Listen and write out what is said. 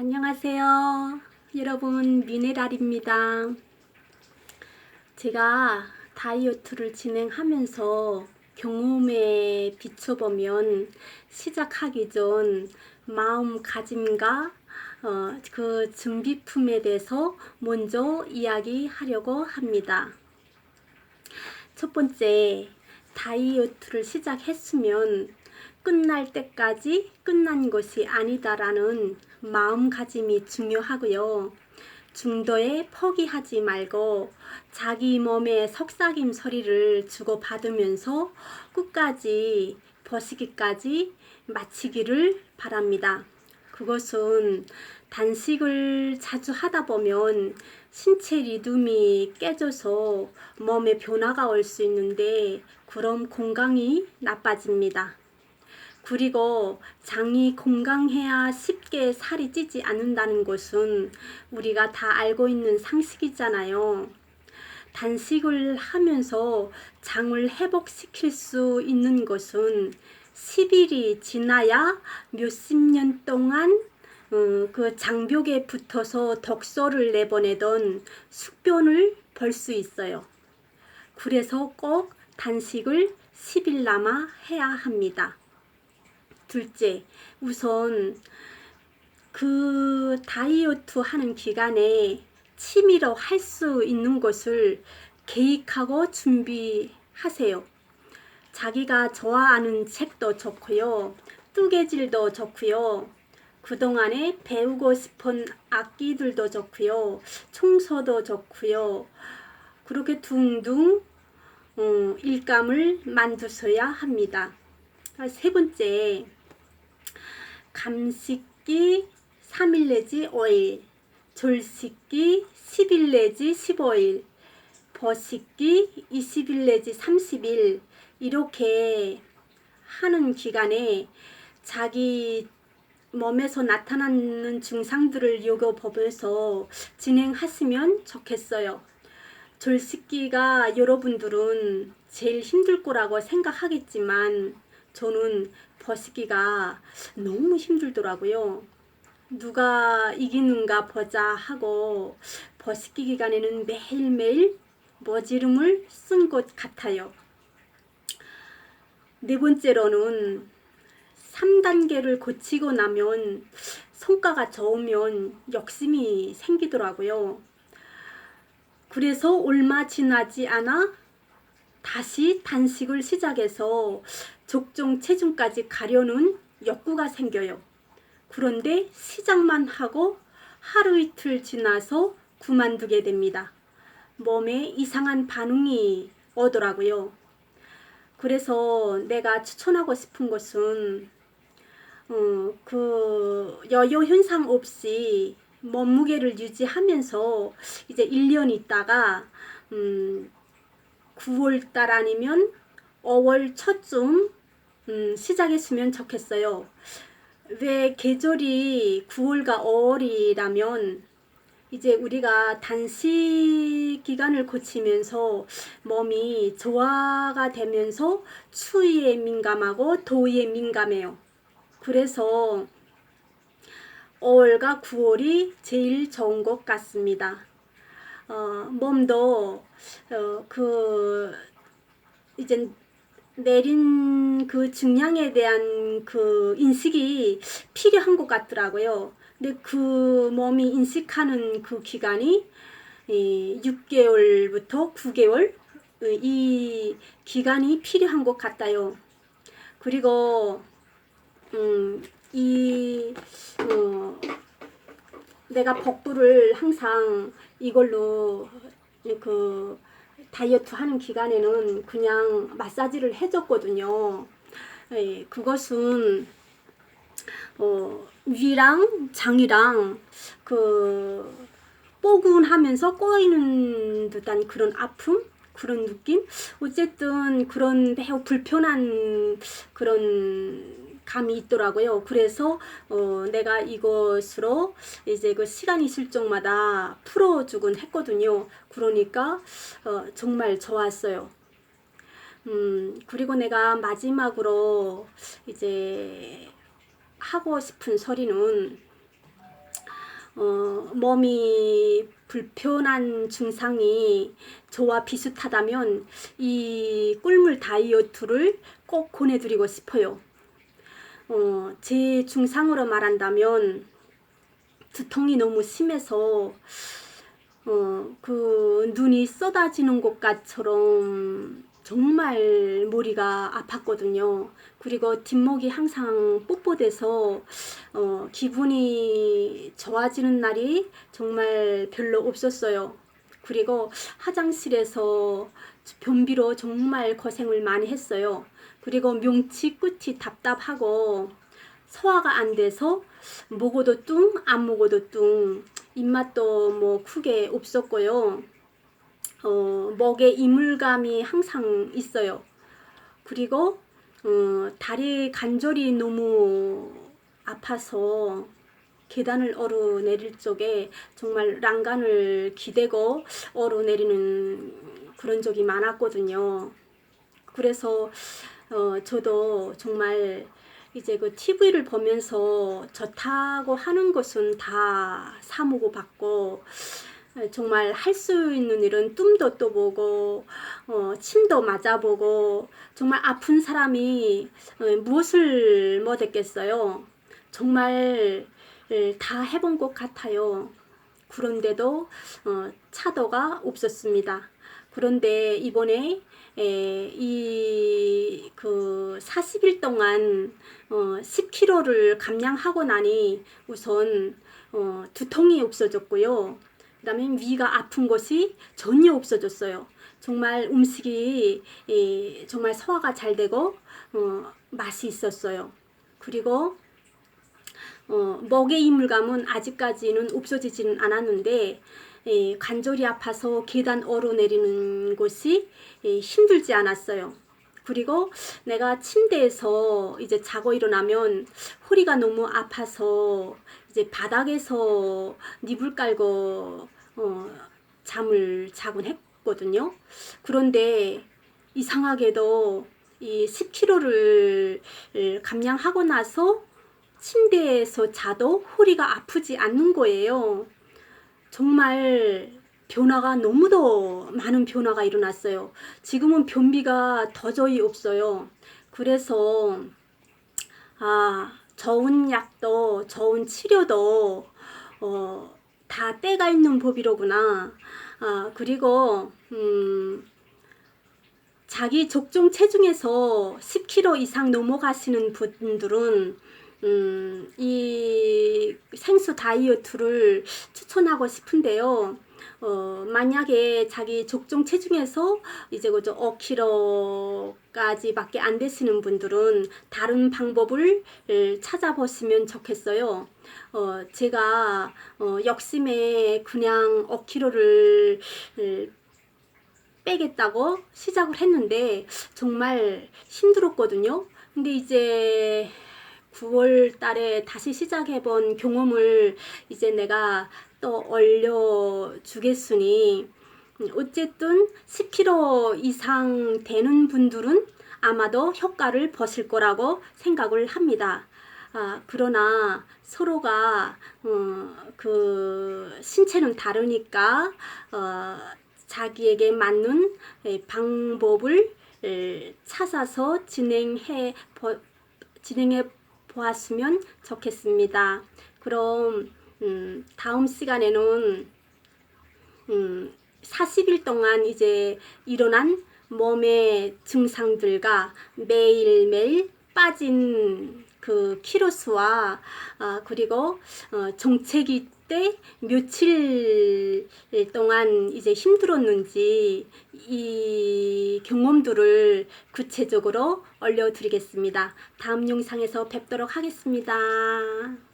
안녕하세요. 여러분, 미네랄입니다. 제가 다이어트를 진행하면서 경험에 비춰보면 시작하기 전 마음가짐과 어, 그 준비품에 대해서 먼저 이야기하려고 합니다. 첫 번째, 다이어트를 시작했으면 끝날 때까지 끝난 것이 아니다라는 마음가짐이 중요하고요. 중도에 포기하지 말고 자기 몸에 속삭임 소리를 주고받으면서 끝까지 버시기까지 마치기를 바랍니다. 그것은 단식을 자주 하다 보면 신체 리듬이 깨져서 몸에 변화가 올 수 있는데 그럼 건강이 나빠집니다. 그리고 장이 건강해야 쉽게 살이 찌지 않는다는 것은 우리가 다 알고 있는 상식이잖아요. 단식을 하면서 장을 회복시킬 수 있는 것은 10일이 지나야 몇십 년 동안 어, 그 장벽에 붙어서 독소를 내보내던 숙변을 볼 수 있어요. 그래서 꼭 단식을 10일 남아 해야 합니다. 둘째, 우선 그 다이어트 하는 기간에 취미로 할 수 있는 것을 계획하고 준비하세요. 자기가 좋아하는 책도 좋고요. 뜨개질도 좋고요. 그동안에 배우고 싶은 악기들도 좋고요. 청소도 좋고요. 그렇게 둥둥 어, 일감을 만드셔야 합니다. 세 번째, 감식기 3일 내지 5일, 졸식기 10일 내지 15일, 버식기 20일 내지 30일 이렇게 하는 기간에 자기 몸에서 나타나는 증상들을 요거보면서 진행하시면 좋겠어요. 졸식기가 여러분들은 제일 힘들 거라고 생각하겠지만 저는 버시기가 너무 힘들더라고요. 누가 이기는가 보자 하고 버시기 기간에는 매일매일 머지름을 쓴 것 같아요. 네 번째로는 3단계를 고치고 나면 성과가 좋으면 욕심이 생기더라고요. 그래서 얼마 지나지 않아 다시 단식을 시작해서 적정 체중까지 가려는 욕구가 생겨요. 그런데 시작만 하고 하루 이틀 지나서 그만두게 됩니다. 몸에 이상한 반응이 오더라고요. 그래서 내가 추천하고 싶은 것은 어, 그 여유 현상 없이 몸무게를 유지하면서 이제 1년 있다가 음, 9월 달 아니면 5월 초쯤 음, 시작했으면 좋겠어요. 왜 계절이 9월과 5월이라면 이제 우리가 단식 기간을 거치면서 몸이 조화가 되면서 추위에 민감하고 더위에 민감해요. 그래서 5월과 9월이 제일 좋은 것 같습니다. 어, 몸도 어, 그 이제 내린 그 증량에 대한 그 인식이 필요한 것 같더라고요. 근데 그 몸이 인식하는 그 기간이 6개월부터 9개월 이 기간이 필요한 것 같아요. 그리고 음, 이 어, 내가 복부를 항상 이걸로 그 다이어트 하는 기간에는 그냥 마사지를 해줬거든요. 예, 그것은 어, 위랑 장이랑 그 뽀근하면서 꼬이는 듯한 그런 아픔 그런 느낌 어쨌든 그런 매우 불편한 그런 감이 있더라고요. 그래서 어, 내가 이것으로 이제 그 시간 있을 적마다 풀어주곤 했거든요. 그러니까 어, 정말 좋았어요. 음, 그리고 내가 마지막으로 이제 하고 싶은 소리는 어, 몸이 불편한 증상이 저와 비슷하다면 이 꿀물 다이어트를 꼭 권해드리고 싶어요. 어, 제 증상으로 말한다면 두통이 너무 심해서 어, 그 눈이 쏟아지는 것같처럼 정말 머리가 아팠거든요. 그리고 뒷목이 항상 뻣뻣해서 어, 기분이 좋아지는 날이 정말 별로 없었어요. 그리고 화장실에서 변비로 정말 고생을 많이 했어요. 그리고 명치 끝이 답답하고 소화가 안 돼서 먹어도 뚱, 안 먹어도 뚱, 입맛도 뭐 크게 없었고요. 어, 목에 이물감이 항상 있어요. 그리고 어, 다리 관절이 너무 아파서 계단을 오르내릴 적에 정말 랑간을 기대고 오르내리는 그런 적이 많았거든요. 그래서 어, 저도 정말 이제 그 TV를 보면서 좋다고 하는 것은 다 사먹어 받고 정말 할 수 있는 일은 뜸도 떠보고 어, 침도 맞아보고 정말 아픈 사람이 어, 무엇을 못했겠어요. 정말 예, 다 해본 것 같아요. 그런데도 어, 차도가 없었습니다. 그런데 이번에 이 그 40일 동안 어, 10kg를 감량하고 나니 우선 어, 두통이 없어졌고요. 그다음에 위가 아픈 것이 전혀 없어졌어요. 정말 음식이 예, 정말 소화가 잘 되고 어, 맛이 있었어요. 그리고 어, 먹의 이물감은 아직까지는 없어지지는 않았는데 예, 관절이 아파서 계단 오르내리는 것이 예, 힘들지 않았어요. 그리고 내가 침대에서 이제 자고 일어나면 허리가 너무 아파서 이제 바닥에서 니불 깔고 어, 잠을 자곤 했거든요. 그런데 이상하게도 이 10kg를 감량하고 나서 침대에서 자도 허리가 아프지 않는 거예요. 정말 변화가 너무도 많은 변화가 일어났어요. 지금은 변비가 도저히 없어요. 그래서 아 좋은 약도 좋은 치료도 어, 다 때가 있는 법이로구나. 아 그리고 음, 자기 적정 체중에서 10kg 이상 넘어가시는 분들은 음, 이 생수 다이어트를 추천하고 싶은데요. 어, 만약에 자기 적정 체중에서 이제 그저 5kg까지밖에 안 되시는 분들은 다른 방법을 찾아보시면 좋겠어요. 어, 제가 어, 욕심에 그냥 5kg를 빼겠다고 시작을 했는데 정말 힘들었거든요. 근데 이제 9월 달에 다시 시작해 본 경험을 이제 내가 또 올려주겠으니 어쨌든 10kg 이상 되는 분들은 아마도 효과를 보실 거라고 생각을 합니다. 아, 그러나 서로가 어, 그 신체는 다르니까 어, 자기에게 맞는 방법을 찾아서 진행해 진행해 보았으면 좋겠습니다. 그럼 음, 다음 시간에는 음, 40일 동안 이제 일어난 몸의 증상들과 매일매일 빠진 그 키로수와 아, 그리고 어, 정체기 때 며칠 동안 이제 힘들었는지 이 경험들을 구체적으로 올려드리겠습니다. 다음 영상에서 뵙도록 하겠습니다.